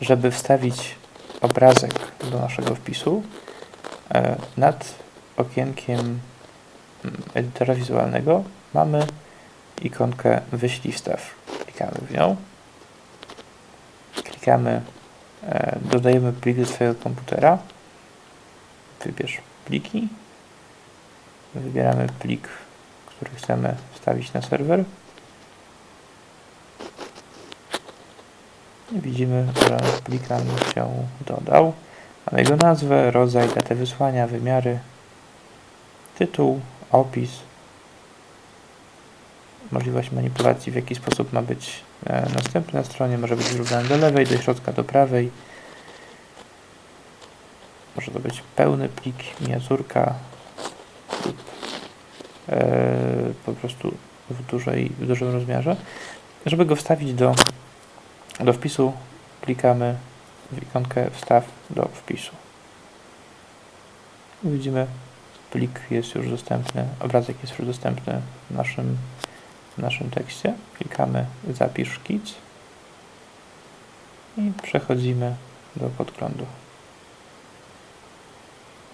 żeby wstawić obrazek do naszego wpisu, e, nad okienkiem mm, edytora wizualnego mamy ikonkę wyślij wstaw. Klikamy w nią. Klikamy, e, dodajemy plik do swojego komputera. Wybierz pliki. Wybieramy plik, który chcemy wstawić na serwer. Widzimy, że plik nam się dodał. Mamy jego nazwę, rodzaj, datę wysłania, wymiary, tytuł, opis, możliwość manipulacji, w jaki sposób ma być e, następny na stronie, może być wyrównany do lewej, do środka, do prawej. Może to być pełny plik, miniaturka lub e, po prostu w, dużej, w dużym rozmiarze. Żeby go wstawić do, do wpisu, klikamy w ikonkę wstaw do wpisu. Widzimy, plik jest już dostępny, obrazek jest już dostępny w naszym, w naszym tekście. Klikamy zapisz szkic i przechodzimy do podglądu.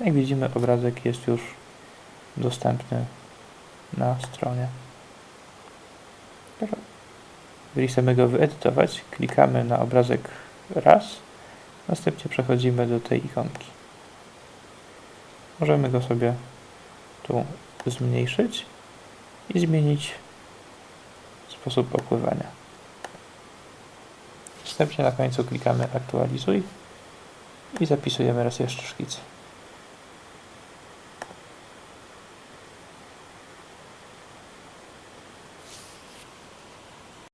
Jak widzimy, obrazek jest już dostępny na stronie. Jeżeli chcemy go wyedytować, klikamy na obrazek raz, następnie przechodzimy do tej ikonki. Możemy go sobie tu zmniejszyć i zmienić sposób opływania. Następnie na końcu klikamy aktualizuj i zapisujemy raz jeszcze szkic.